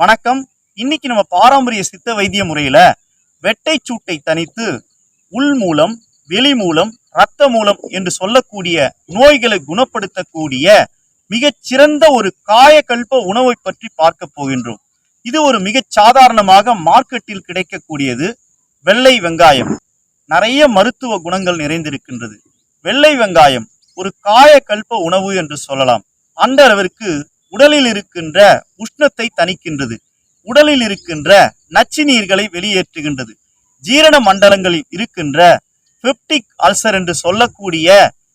வணக்கம். இன்னைக்கு நம்ம பாரம்பரிய சித்த வைத்திய முறையில வெட்டை சூட்டை தனித்து உள் மூலம் வெளி மூலம் இரத்த மூலம் என்று சொல்லக்கூடிய நோய்களை குணப்படுத்தக்கூடிய மிகச்சிறந்த ஒரு காயக்கல்ப உணவை பற்றி பார்க்க போகின்றோம். இது ஒரு மிகச் சாதாரணமாக மார்க்கெட்டில் கிடைக்கக்கூடியது வெள்ளை வெங்காயம். நிறைய மருத்துவ குணங்கள் நிறைந்திருக்கின்றது. வெள்ளை வெங்காயம் ஒரு காயக்கல்ப உணவு என்று சொல்லலாம். அந்த அளவிற்கு உடலில் இருக்கின்ற உஷ்ணத்தை தணிக்கின்றது. உடலில் இருக்கின்ற நச்சு நீர்களை வெளியேற்றுகின்றது. ஜீரண மண்டலங்களில் இருக்கின்ற பெப்டிக் அல்சர் என்று சொல்லக்கூடிய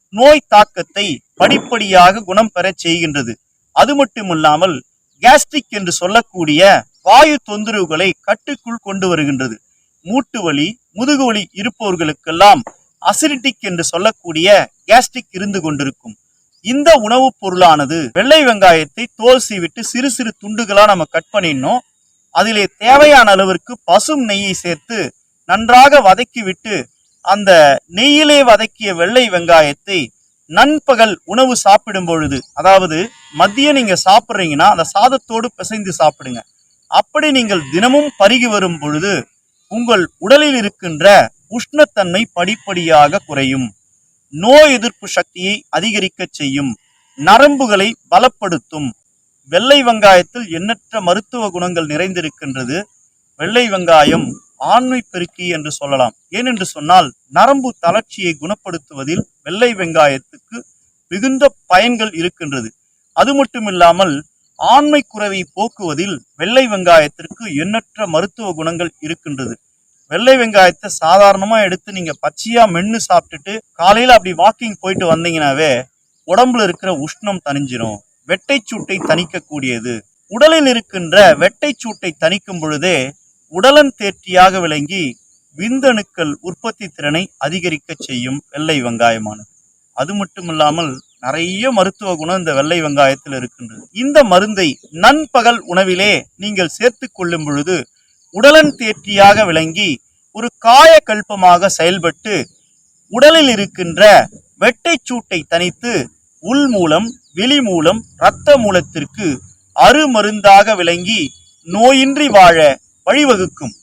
நோய் தாக்கத்தை படிப்படியாக குணம் பெறச் செய்கின்றது. அது மட்டுமில்லாமல் கேஸ்ட்ரிக் என்று சொல்லக்கூடிய வாயு தொந்தரவுகளை கட்டுக்குள் கொண்டு வருகின்றது. மூட்டு வலி முதுகு வலி இருப்பவர்களுக்கெல்லாம் அசிடிட்டிக் என்று சொல்லக்கூடிய கேஸ்ட்ரிக் இருந்து கொண்டிருக்கும். இந்த உணவுப் பொருளானது வெள்ளை வெங்காயத்தை தோல் சீவிட்டு சிறு சிறு துண்டுகளாக நம்ம கட் பண்ணிடணும். அதிலே தேவையான அளவிற்கு பசும் நெய்யை சேர்த்து நன்றாக வதக்கி விட்டு அந்த நெய்யிலே வதக்கிய வெள்ளை வெங்காயத்தை நண்பகல் உணவு சாப்பிடும் பொழுது அதாவது மதியம் நீங்க சாப்பிட்றீங்கன்னா அந்த சாதத்தோடு பிசைந்து சாப்பிடுங்க. அப்படி நீங்கள் தினமும் பருகி வரும் பொழுது உங்கள் உடலில் இருக்கின்ற உஷ்ணத்தன்மை படிப்படியாக குறையும். நோய் எதிர்ப்பு சக்தியை அதிகரிக்கச் செய்யும். நரம்புகளை பலப்படுத்தும். வெள்ளை வெங்காயத்தில் எண்ணற்ற மருத்துவ குணங்கள் நிறைந்திருக்கின்றது. வெள்ளை வெங்காயம் ஆண்மை பெருக்கி என்று சொல்லலாம். ஏனென்று சொன்னால் நரம்பு தளர்ச்சியை குணப்படுத்துவதில் வெள்ளை வெங்காயத்துக்கு மிகுந்த பயன்கள் இருக்கின்றது. அது மட்டுமில்லாமல் ஆண்மை குறைவை போக்குவதில் வெள்ளை வெங்காயத்திற்கு எண்ணற்ற மருத்துவ குணங்கள் இருக்கின்றது. வெள்ளை வெங்காயத்தை சாதாரணமா எடுத்து நீங்க பச்சையா மென்னு சாப்பிட்டுட்டு காலையில அப்படி வாக்கிங் போயிட்டு வந்தீங்கனாவே உடம்புல இருக்கிற உஷ்ணம் தணிஞ்சிரும். வெட்டை சூட்டை தணிக்கக்கூடியது. உடலில் இருக்கின்ற வெட்டை சூட்டை தணிக்கும் பொழுதே உடலன் தேர்ச்சியாக விளங்கி விந்தணுக்கள் உற்பத்தி திறனை அதிகரிக்க செய்யும் வெள்ளை வெங்காயமானது. அது மட்டுமில்லாமல் நிறைய மருத்துவ குணம் இந்த வெள்ளை வெங்காயத்தில் இருக்கின்றது. இந்த மருந்தை நண்பகல் உணவிலே நீங்கள் சேர்த்து கொள்ளும் பொழுது உடலன் தேற்றியாக விளங்கி ஒரு காயக்கல்பமாக செயல்பட்டு உடலில் இருக்கின்ற வெட்டை சூட்டை தனித்து உள் மூலம் வெளி மூலம் இரத்த மூலத்திற்கு அருமருந்தாக விளங்கி நோயின்றி வாழ வழிவகுக்கும்.